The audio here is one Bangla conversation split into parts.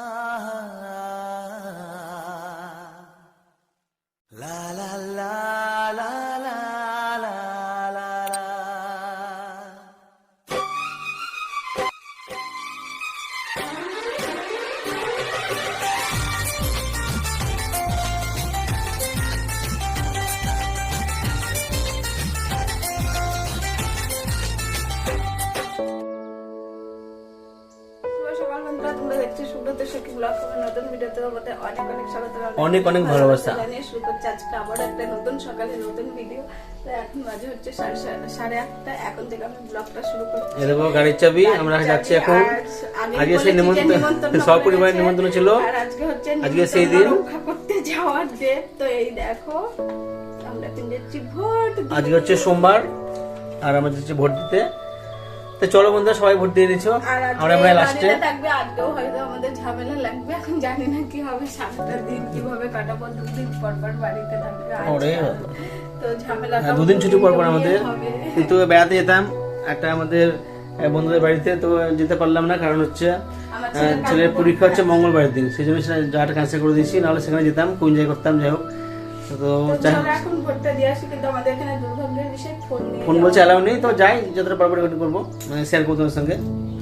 Ah. অনেক অনেক ভালোবাসা। শুরু করছি আজকে আবার একটা নতুন সকালে নতুন ভিডিও এখন বাজে হচ্ছে সাড়ে আটটা। এখন থেকে আমি ব্লগটা শুরু করছি। এ গাড়ির চাবি আমরা যাচ্ছি এখন। আজকে সেই নিমন্ত্রণ নিমন্ত্রণ। নিমন্ত্রণ ছিল। আর আজকে হচ্ছে আজকে সেই দিন। করতে যাওয়ার ডেট তো এই দেখো আমরা যাচ্ছি ভোট আজকে হচ্ছে সোমবার আর আমরা যাচ্ছি ভোট দিতে। তো চলো বন্ধুরা সবাই ভোট দিয়ে দিচ্ছ। আমরা আমরা লাস্টে থাকবে আজকেও হয়তো আমাদের ঝামেলা লাগবে এখন জানি না কি হবে সাতটা দিন কীভাবে কাটাবো দুদিন পর পর বাড়িতে থাকবে তো ঝামেলা হ্যাঁ, দুদিন ছুটি পর পর আমাদের। কিন্তু বেড়াতে যেতাম একটা আমাদের বন্ধুদের বাড়িতে তো যেতে পারলাম না কারণ হচ্ছে ছেলের পরীক্ষা হচ্ছে মঙ্গলবারের দিন সেই জন্য যাওয়াটা ক্যান্সেল করে দিয়েছি নাহলে সেখানে যেতাম কোন জায়গায় করতাম যাই হোক। তো তো যাই চলো এখন ভোটটা দিয়ে আসি কিন্তু আমাদের এখানে দুর্ভাগ্যের বিষয় ফোন নিয়ে ফোন বলছে অ্যালাউ নেই তো যাই যতটা পারব রেকর্ডিং করব মানে শেয়ার করব তোমার সঙ্গে।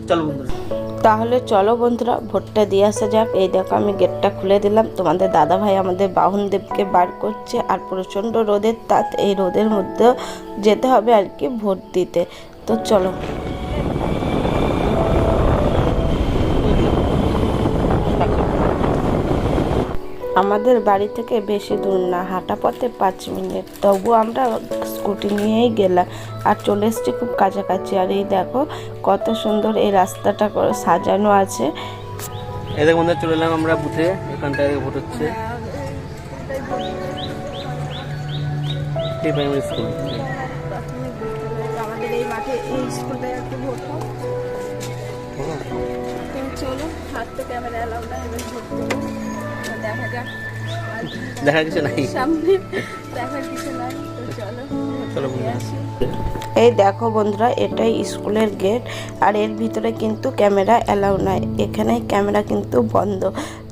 চলো বন্ধুরা। তাহলে চলো বন্ধুরা ভোটটা দিয়ে আসা যাক। এই দেখো আমি গেটটা খুলে দিলাম। তোমাদের দাদা ভাই আমাদের বাহনদেবকে বার করছে আর প্রচণ্ড রোদের তাত এই রোদের মধ্যেও যেতে হবে আর কি ভোট দিতে। তো চলো। আমাদের বাড়ি থেকে বেশি দূর না হাঁটা পথে পাঁচ মিনিট। তবু আমরা স্কুটি নিয়েই গেলাম আর চলে এসেছি খুব কাছাকাছি। আর এই দেখো কত সুন্দর এই রাস্তাটা করে সাজানো আছে। এই দেখো বন্ধুরা চলে এলাম আমরা বুথে। এখানটায় ভোট হচ্ছে। প্রাইমারি স্কুল আমাদের এই মাঠে এই স্কুলটায় একটু ভোট চলো হাত তো ক্যামেরা না এবার ভোট দেখা যাক দেখা কিছু নাই? সামনে দেখার কিছু নাই চলো চলো দিয়ে বন্ধুরা আসি। এই দেখো বন্ধুরা এটাই স্কুলের গেট আর এর ভিতরে কিন্তু ক্যামেরা অ্যালাউ নাই। এখানে ক্যামেরা কিন্তু বন্ধ।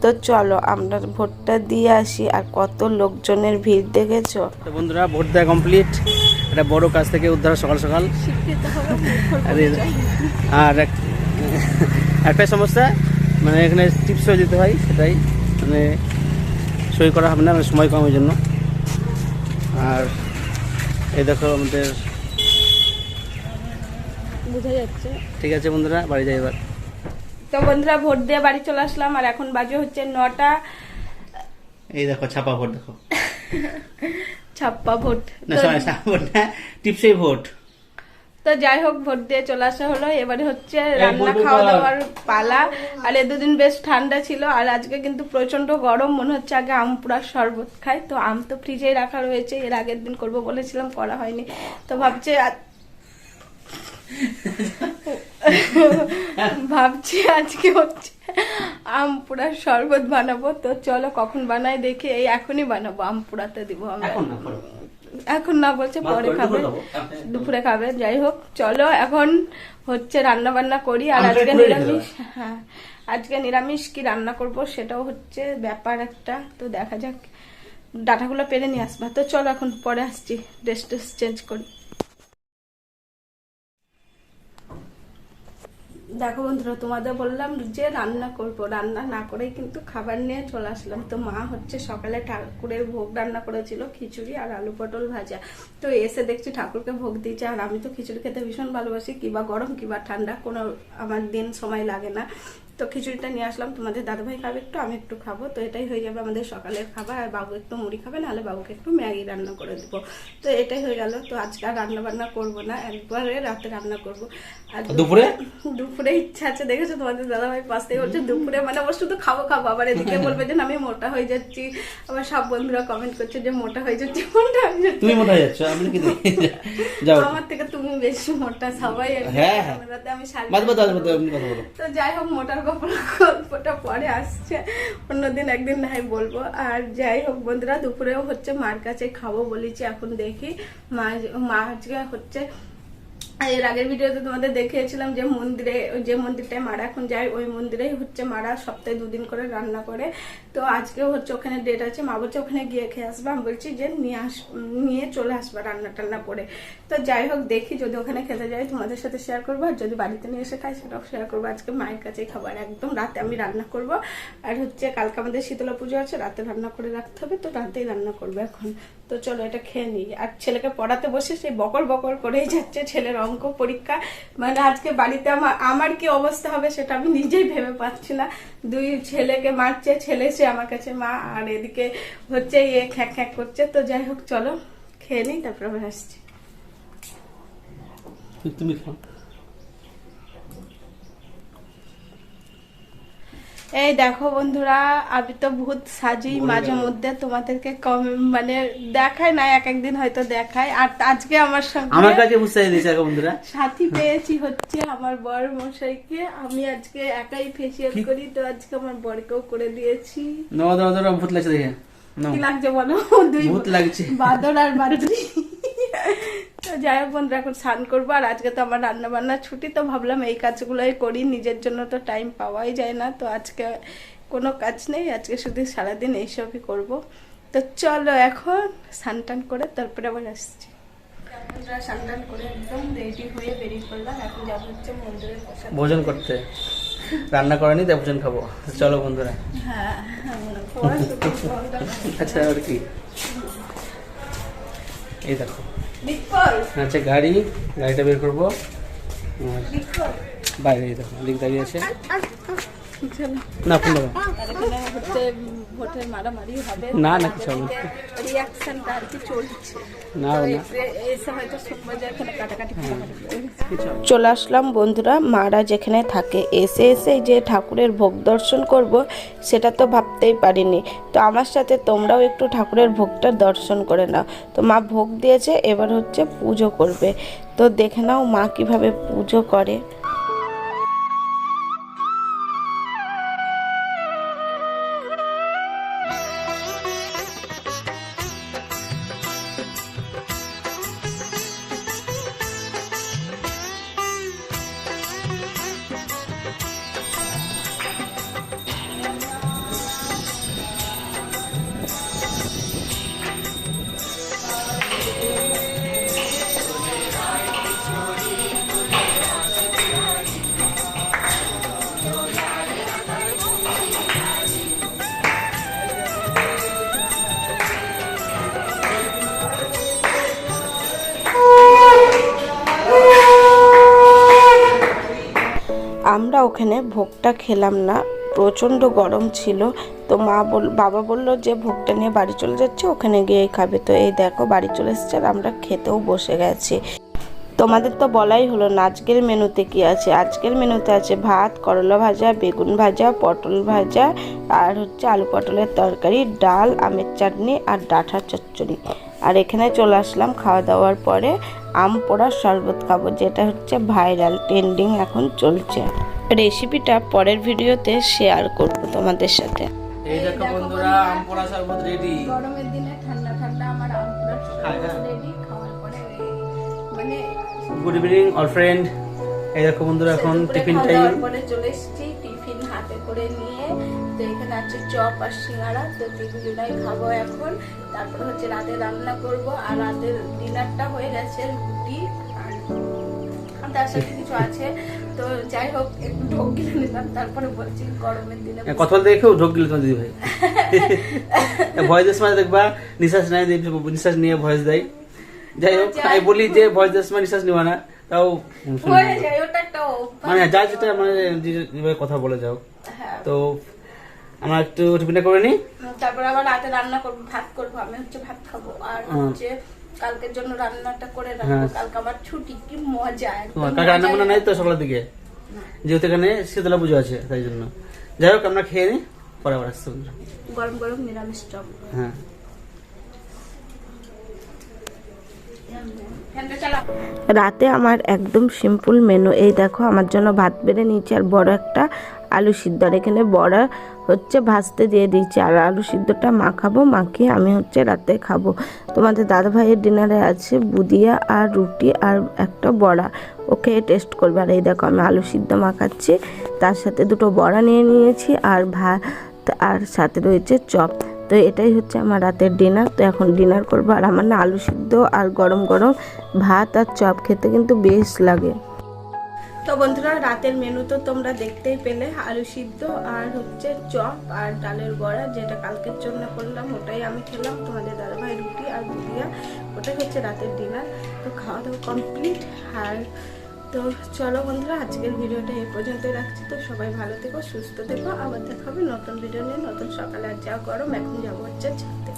তো চলো আমরা ভোটটা দিয়ে আসি। আর কত লোকজনের ভিড় দেখেছ? বন্ধুরা ভোট দেওয়া কমপ্লিট একটা বড় কাজ থেকে উদ্ধার সকাল সকাল। আরে একটাই সমস্যা মানে এখানে টিপস হয়ে যেতে হয় সেটাই। মানে সই করা হবে না মানে সময় কমের জন্য। আর এই দেখো আমাদের বোঝা যাচ্ছে। ঠিক আছে বন্ধুরা বাড়ি যাই এবার। তো বন্ধুরা ভোট দিয়ে বাড়ি চলে আসলাম আর এখন বাজে হচ্ছে নটা। এই দেখো ছাপা ভোট দেখো। ছাপ্পা ভোট। না ছাপা ভোট না টিপসই ভোট। তো যাই হোক ভোট দিয়ে চলে আসা হলো। এবারে হচ্ছে রান্না খাওয়া দাওয়ার পালা। আর এ দুদিন বেশ ঠান্ডা ছিল আর আজকে কিন্তু প্রচণ্ড গরম। মনে হচ্ছে আগে আম পুরা শরবত খাই। তো আম তো ফ্রিজে রাখা রয়েছে এর আগের দিন করব বলেছিলাম করা হয়নি। তো ভাবছি ভাবছি আজকে হচ্ছে আম পুরা শরবত বানাবো। তো চলো কখন বানাই দেখি। এই এখনই বানাবো আম পুরাতে দিব আমরা এখন না বলছে পরে পরে খাবে। দুপুরে খাবে যাই হোক চলো এখন হচ্ছে রান্না বান্না করি। আর আজকে নিরামিষ হ্যাঁ আজকে নিরামিষ কি রান্না করব সেটাও হচ্ছে ব্যাপার একটা। তো দেখা যাক ডাটাগুলো পেরে নিয়ে আসবা। তো চলো এখন পরে আসছি ড্রেস ট্রেস চেঞ্জ করি। দেখো বন্ধুরা, তোমাদের বললাম যে রান্না করব। রান্না না করেই কিন্তু খাবার নিয়ে চলে আসলাম। তো মা হচ্ছে সকালে ঠাকুরের ভোগ রান্না করেছিল, খিচুড়ি আর আলু পটল ভাজা। তো এসে দেখছি ঠাকুরকে ভোগ দিয়েছে। আর আমি তো খিচুড়ি খেতে ভীষণ ভালোবাসি। কিবা গরম, কিবা ঠান্ডা, কোনো আমার দিন সময় লাগে না। তো খিচুড়িটা নিয়ে আসলাম। তোমাদের দাদাভাই খাবে একটু আমি একটু খাব। তো এটাই হয়ে যাবে আমাদের সকালের খাবার। আর বাবু একটু মুড়ি খাবে নাহলে বাবুকে একটু ম্যাগি রান্না করে দেবো। তো এটাই হয়ে গেল। তো আজকে আর রান্না বান্না করব না। একবারে রাতে রান্না করব। আর দুপুরে? দুপুরে ইচ্ছা আছে। দেখেছ তোমাদের দাদা ভাই পাশ থেকে বলছে দুপুরে মানে ও শুধু খাব খাব। আবার এদিকে বলবে যে আমি মোটা হয়ে যাচ্ছি। আবার সব বন্ধুরা কমেন্ট করছে যে মোটা হয়ে যাচ্ছে মোটা হয়ে যাচ্ছে। তুমি মোটা যাচ্ছ? আমি কি যাও। আমার থেকে তুমি বেশি মোটা সবাই হ্যাঁ, হ্যাঁ। আমি তো যাই হোক মোটার গল্প গল্পটা পরে আসছে। অন্যদিন একদিন নাই বলব, আর যাই হোক বন্ধুরা, দুপুরেও হচ্ছে মার কাছে খাব বলেছি, এখন দেখি মা মা আজকে হচ্ছে এর আগের ভিডিওতে তোমাদের দেখিয়েছিলাম যে মন্দিরে, যে মন্দিরটায় মারা এখন যায়, ওই মন্দিরেই হচ্ছে মারা সপ্তাহে দুদিন করে রান্না করে। তো আজকে হচ্ছে ওখানে ডেট আছে। মা বলছে, ওখানে গিয়ে খেয়ে আসবে। আমি বলছি যে, নিয়ে আস, নিয়ে চলে আসবে রান্না টান্না করে। তো যাই হোক, দেখি যদি ওখানে খেতে যাই, তোমাদের সাথে শেয়ার করব। আর যদি বাড়িতে নিয়ে এসে খাই, সেটাও শেয়ার করব। আজকে মায়ের কাছেই খাবার একদম রাতে আমি রান্না করব। আর হচ্ছে কালকে আমাদের শীতলা পুজো আছে, রাতে রান্না করে রাখতে হবে। তো রাতেই রান্না করব এখন। তো চলো এটা খেয়ে নিই। আর ছেলেকে পড়াতে বসে সেই বকর বকর করেই যাচ্ছে ছেলের অঙ্ক পরীক্ষা। মানে আজকে বাড়িতে আমার আমার কি অবস্থা হবে সেটা আমি নিজেই ভেবে পাচ্ছি না। দুই ছেলেকে মারছে, ছেলে সে আমার কাছে মা, আর এদিকে হচ্ছে ইয়ে খ্যাঁক খ্যাঁক করছে। তো যাই হোক, চলো, খেয়ে নিই, তারপরে আসছি। তুমি খাও। এই দেখো বন্ধুরা আমি তো ভূত সাজি মাঝে মধ্যে তোমাদেরকে কম মানে দেখায় না এক একদিন হয়তো দেখায়। আর আজকে আমার সঙ্গে আমার কাছে দিয়েছে বন্ধুরা। সাথী পেয়েছি হচ্ছে আমার বর মশাইকে। আমি আজকে একাই ফেসিয়াল করি তো আজকে আমার বরকেও করে দিয়েছি। ভূত লাগছে দেখে। কি লাগছে বলো? দুই ভূত লাগছে। বাদর আর বাদরি। যাই হোক বন্ধুরা এখন স্নান করব। আর আজকে তো আমার রান্না বান্না ছুটি তো ভাবলাম এই কাজগুলোই করি। নিজের জন্য তো টাইম পাওয়াই যায় না। তো আজকে কোনো কাজ নেই। আজকে শুধু সারাদিন এইসবই করব। তো চলো এখন স্নান টান করে তারপরে আবার আসছি। বন্ধুরা স্নান টান করে একদম রেডি হয়ে বেরিয়ে পড়লাম। এখন যাব হচ্ছে মন্দিরের ভোজন করতে। রান্না করেনি তাই ভোজন খাব। চলো বন্ধুরা। হ্যাঁ হ্যাঁ। আচ্ছা আর কি? এই দেখো। আচ্ছা গাড়ি গাড়িটা বের করব। বাইরে দেখো দিক দাঁড়িয়ে আছে। না না, না। কিছু না। চলে আসলাম বন্ধুরা মারা যেখানে থাকে। এসে এসে যে ঠাকুরের ভোগ দর্শন করব সেটা তো ভাবতেই পারিনি। তো আমার সাথে তোমরাও একটু ঠাকুরের ভোগটা দর্শন করে নাও। তো মা ভোগ দিয়েছে এবার হচ্ছে পুজো করবে। তো দেখে নাও মা কীভাবে পুজো করে। ওখানে ভোগটা খেলাম না। প্রচণ্ড গরম ছিল। তো মা বল বাবা বলল যে, ভোগটা নিয়ে বাড়ি চলে যাচ্ছে, ওখানে গিয়েই খাবে। তো এই দেখো, বাড়ি চলে এসেছে আর আমরা খেতেও বসে গেছি। তোমাদের তো বলাই হলো না, আজকের মেনুতে কি আছে? আজকের মেনুতে আছে ভাত, করলা ভাজা, বেগুন ভাজা, পটল ভাজা আর হচ্ছে আলু পটলের তরকারি, ডাল, আমের চাটনি আর ডাঁটার চচ্চড়ি। আর এখানে চলে আসলাম খাওয়া দাওয়ার পরে। আম পোড়ার শরবত খাব, যেটা হচ্ছে ভাইরাল, ট্রেন্ডিং এখন চলছে। রেসিপিটা পরের ভিডিওতে শেয়ার করব তোমাদের সাথে। এই দেখো বন্ধুরা আম পোড়া শরবত রেডি গরমের দিনে ঠান্ডা ঠান্ডা আমার আমপুরা হ্যাঁ, হ্যাঁ। রেডি খাওয়ার পরে মানে গুড ইভিনিং অল ফ্রেন্ড এই দেখো বন্ধুরা এখন টিফিন টাইম পরে চলে এসেছি টিফিন হাতে করে নিয়ে। তো এখানে আছে চপ আর সিঙ্গাড়া তো তিনজনাই খাব এখন। তারপর হচ্ছে রাতে রান্না করব আর রাতের ডিনারটা হয়ে গেছে রুটি আর আর তার সাথে কিছু আছে। তো যাই হোক একটু ঢোক গিলে নিলাম তারপরে বলছি গরমের দিনে কথা বলতে দেখেও ঢোক গেল তোমার দিদি ভাই। ভয়েস দেওয়ার দেখবা নিঃশ্বাস নেয় নিঃশ্বাস নিয়ে ভয়েস দেয়। যাই হোক আমি বলি যে ভয়েস দেওয়ার সময় নিঃশ্বাস নেওয়া না তাও হয়ে। মানে যা যেটা মানে যেভাবে কথা বলে যাও। হ্যাঁ। তো আমরা একটু টিফিনটা করে নিই তারপর আবার রাতে রান্না করব ভাত করব আমি হচ্ছে ভাত খাব। আর হচ্ছে কালকের জন্য রান্নাটা করে রাখব হ্যাঁ। কালকে আমার ছুটি কি মজা রান্না বান্না নাই তো সকালের দিকে? যেহেতু এখানে শীতলা পুজো আছে তাই জন্য। যাই হোক আমরা খেয়ে নিই পরে আবার আসছি গরম গরম নিরামিষ চপ। হ্যাঁ। রাতে আমার একদম সিম্পল মেনু এই দেখো আমার জন্য ভাত বেড়ে নিয়েছি আর বড় একটা আলু সিদ্ধ আর এখানে বড়া হচ্ছে ভাজতে দিয়ে দিয়েছি। আর আলু সিদ্ধটা মাখাবো মাখিয়ে আমি হচ্ছে রাতে খাব। তোমাদের দাদা ভাইয়ের ডিনারে আছে বুদিয়া আর রুটি আর একটা বড়া। ওকে টেস্ট করবে। আর এই দেখো আমি আলু সিদ্ধ মাখাচ্ছি তার সাথে দুটো বড়া নিয়ে নিয়েছি আর ভাত আর সাথে রয়েছে চপ। তো এটাই হচ্ছে আমার রাতের ডিনার। তো এখন ডিনার করব। আর আমার না আলু সিদ্ধ আর গরম গরম ভাত আর চপ খেতে কিন্তু বেশ লাগে। তো বন্ধুরা রাতের মেনু তো তোমরা দেখতেই পেলে। আলু সিদ্ধ আর হচ্ছে চপ আর ডালের বড়া যেটা কালকের জন্য করলাম ওটাই আমি খেলাম। তোমাদের দাদাভাই রুটি আর বুড়িয়া ওটাই হচ্ছে রাতের ডিনার তো খাওয়া দাওয়া কমপ্লিট আর তো চলো বন্ধুরা আজকের ভিডিওটা এই পর্যন্তই রাখছি। তো সবাই ভালো থেকো সুস্থ থেকো। আবার দেখা হবে নতুন ভিডিও নিয়ে। নতুন সকালে আর যা গরম এখন যাব হচ্ছে ছাদে।